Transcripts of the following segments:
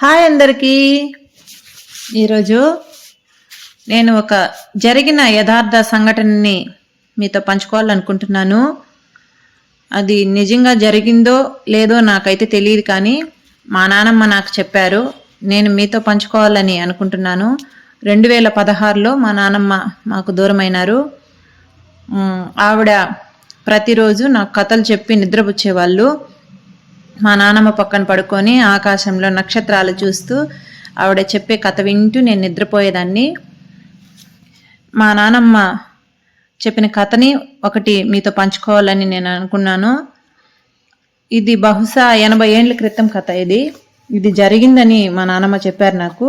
Hi అందరికీ. ఈరోజు నేను ఒక జరిగిన యథార్థ సంఘటనని మీతో పంచుకోవాలనుకుంటున్నాను. అది నిజంగా జరిగిందో లేదో నాకైతే తెలియదు కానీ మా నానమ్మ నాకు చెప్పారు. నేను మీతో పంచుకోవాలని అనుకుంటున్నాను. రెండు వేల పదహారులో మా నానమ్మ మాకు దూరమైనారు. ఆవిడ ప్రతిరోజు నాకు కథలు చెప్పి నిద్రపుచ్చేవాళ్ళు. మా నానమ్మ పక్కన పడుకొని ఆకాశంలో నక్షత్రాలు చూస్తూ ఆవిడ చెప్పే కథ వింటూ నేను నిద్రపోయేదాన్ని. మా నానమ్మ చెప్పిన కథని ఒకటి మీతో పంచుకోవాలని నేను అనుకున్నాను. ఇది బహుశా ఎనభై ఏండ్ల క్రితం కథ ఇది. ఇది జరిగిందని మా నానమ్మ చెప్పారు నాకు.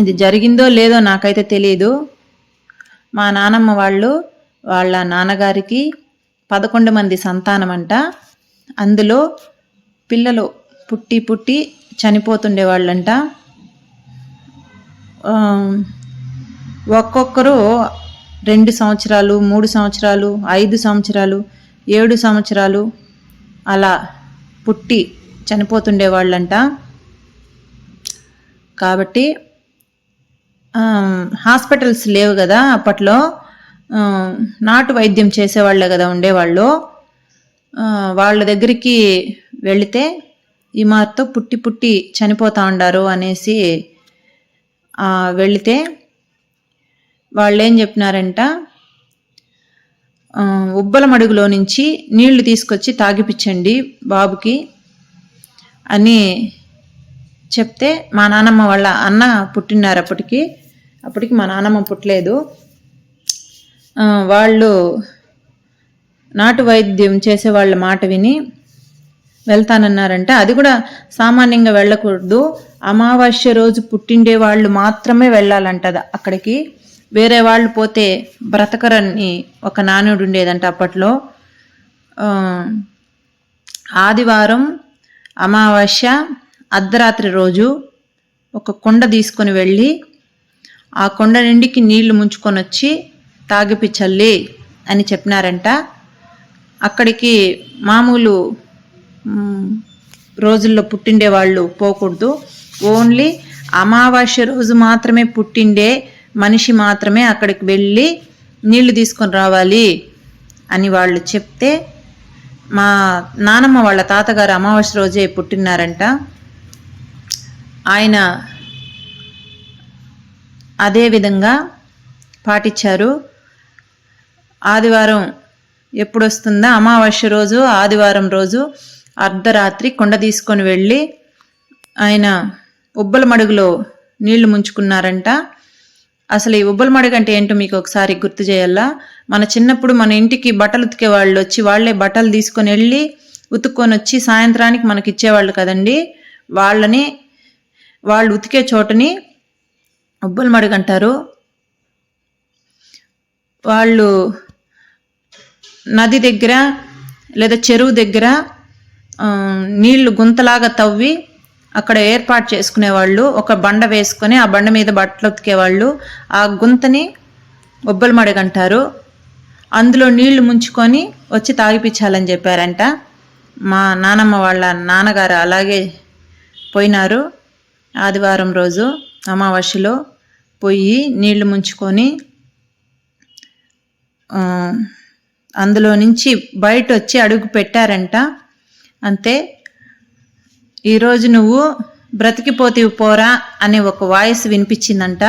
ఇది జరిగిందో లేదో నాకైతే తెలియదు మా నానమ్మ వాళ్ళు వాళ్ళ నాన్నగారికి పదకొండు మంది సంతానం అంట అందులో పిల్లలు పుట్టి పుట్టి చనిపోతుండే వాళ్ళంట ఒక్కొక్కరు రెండు సంవత్సరాలు మూడు సంవత్సరాలు ఐదు సంవత్సరాలు ఏడు సంవత్సరాలు అలా పుట్టి చనిపోతుండే వాళ్ళంట కాబట్టి హాస్పిటల్స్ లేవు కదా అప్పట్లో. నాటు వైద్యం చేసేవాళ్ళే కదా ఉండేవాళ్ళు. వాళ్ళ దగ్గరికి వెళితే ఈ మాతో పుట్టి పుట్టి చనిపోతా ఉండారు అనేసి వెళితే వాళ్ళు ఏం చెప్పినారంట ఉబ్బల మడుగులో నుంచి నీళ్ళు తీసుకొచ్చి తాగిపించండి బాబుకి అని చెప్తే మా నాన్నమ్మ వాళ్ళ అన్న పుట్టినారు అప్పటికి. అప్పటికి మా నాన్నమ్మ పుట్టలేదు. వాళ్ళు నాటు వైద్యం చేసే వాళ్ళ మాట విని వెళ్తానన్నారంట అది కూడా సామాన్యంగా వెళ్ళకూడదు. అమావాస్య రోజు పుట్టిండే వాళ్ళు మాత్రమే వెళ్ళాలంట అక్కడికి. వేరే వాళ్ళు పోతే బ్రతకరని ఒక నానుడు ఉండేదంట అప్పట్లో. ఆదివారం అమావాస్య అర్ధరాత్రి రోజు ఒక కొండ తీసుకొని వెళ్ళి ఆ కొండ నిండికి నీళ్ళు ముంచుకొని వచ్చి తాగిపిచ్చల్లి అని చెప్పినారంట. అక్కడికి మామూలు రోజుల్లో పుట్టిండే వాళ్ళు పోకూడదు. ఓన్లీ అమావాస్య రోజు మాత్రమే పుట్టిండే మనిషి మాత్రమే అక్కడికి వెళ్ళి నీళ్ళు తీసుకొని రావాలి అని వాళ్ళు చెప్తే మా నానమ్మ వాళ్ళ తాతగారు అమావాస్య రోజే పుట్టినారంట. ఆయన అదే విధంగా పాటించారు. ఆదివారం ఎప్పుడొస్తుందా? అమావాస్య రోజు ఆదివారం రోజు అర్ధరాత్రి కొండ తీసుకొని వెళ్ళి ఆయన ఉబ్బల మడుగులో నీళ్ళు ముంచుకున్నారంట. అసలు ఈ ఉబ్బల మడుగు అంటే ఏంటో మీకు ఒకసారి గుర్తు చేయాలా? మన చిన్నప్పుడు మన ఇంటికి బట్టలు ఉతికే వాళ్ళు వచ్చి వాళ్ళే బట్టలు తీసుకొని వెళ్ళి ఉతుక్కొని వచ్చి సాయంత్రానికి మనకి ఇచ్చేవాళ్ళు కదండి. వాళ్ళని వాళ్ళు ఉతికే చోటని ఉబ్బల మడుగు అంటారు. వాళ్ళు నది దగ్గర లేదా చెరువు దగ్గర నీళ్ళు గుంతలాగా తవ్వి అక్కడ ఏర్పాటు చేసుకునేవాళ్ళు. ఒక బండ వేసుకొని ఆ బండ మీద బట్టలు ఉతికేవాళ్ళు. ఆ గుంతని ఒబ్బలు మడగంటారు అందులో నీళ్ళు ముంచుకొని వచ్చి తాగిపించాలని చెప్పారంట. మా నానమ్మ వాళ్ళ నాన్నగారు అలాగే పోయినారు ఆదివారం రోజు అమావాస్యలో పోయి నీళ్ళు ముంచుకొని అందులో నుంచి బయట వచ్చి అడుగు పెట్టారంట. అంతే ఈరోజు నువ్వు బ్రతికిపోతీవి పోరా అనే ఒక వాయిస్ వినిపించిందంట.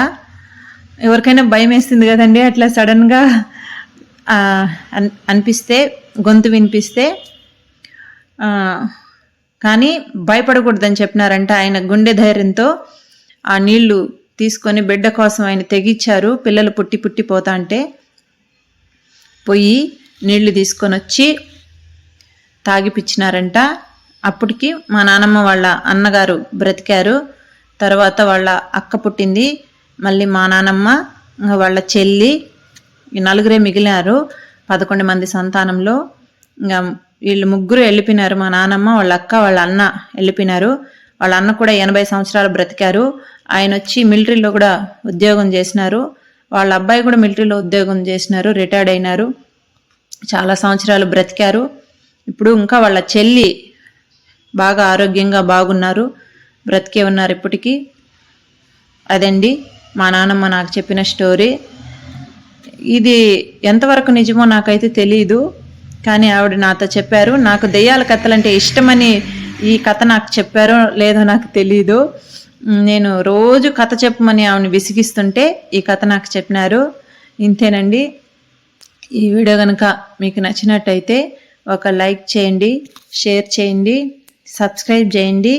ఎవరికైనా భయం వేస్తుంది కదండి అట్లా సడన్గా అనిపిస్తే గొంతు వినిపిస్తే కానీ భయపడకూడదని చెప్పినారంట ఆయన గుండె ధైర్యంతో. ఆ నీళ్ళు తీసుకొని బిడ్డ కోసం ఆయన తెగిచ్చారు పిల్లలు పుట్టి పుట్టి పోతా అంటే. పోయి నీళ్ళు తీసుకొని వచ్చి తాగిపిచ్చినారంట. అప్పటికి మా నానమ్మ వాళ్ళ అన్నగారు బ్రతికారు. తర్వాత వాళ్ళ అక్క పుట్టింది. మళ్ళీ మా నానమ్మ ఇంకా వాళ్ళ చెల్లి ఈ నలుగురే మిగిలినారు పదకొండు మంది సంతానంలో. ఇంకా వీళ్ళు ముగ్గురు వెళ్ళిపోయినారు. మా నానమ్మ వాళ్ళ అక్క వాళ్ళ అన్న వెళ్ళిపోయినారు. వాళ్ళ అన్న కూడా ఎనభై సంవత్సరాలు బ్రతికారు. ఆయన వచ్చి మిలిటరీలో కూడా ఉద్యోగం చేసినారు. వాళ్ళ అబ్బాయి కూడా మిలిటరీలో ఉద్యోగం చేసినారు రిటైర్డ్ అయినారు. చాలా సంవత్సరాలు బ్రతికారు. ఇప్పుడు ఇంకా వాళ్ళ చెల్లి బాగా ఆరోగ్యంగా బాగున్నారు. బ్రతికే ఉన్నారు ఇప్పటికీ. అదండి మా నాన్నమ్మ నాకు చెప్పిన స్టోరీ. ఇది ఎంతవరకు నిజమో నాకైతే తెలియదు కానీ ఆవిడ నాతో చెప్పారు. నాకు దెయ్యాల కథలంటే ఇష్టమని ఈ కథ నాకు చెప్పారో లేదో నాకు తెలియదు నేను రోజు కథ చెప్పమని ఆవిడని విసిగిస్తుంటే ఈ కథ నాకు చెప్పినారు. ఇంతేనండి. ఈ వీడియో కనుక మీకు నచ్చినట్టయితే ఒక లైక్ చేయండి షేర్ చేయండి సబ్స్క్రైబ్ చేయండి.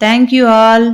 Thank you all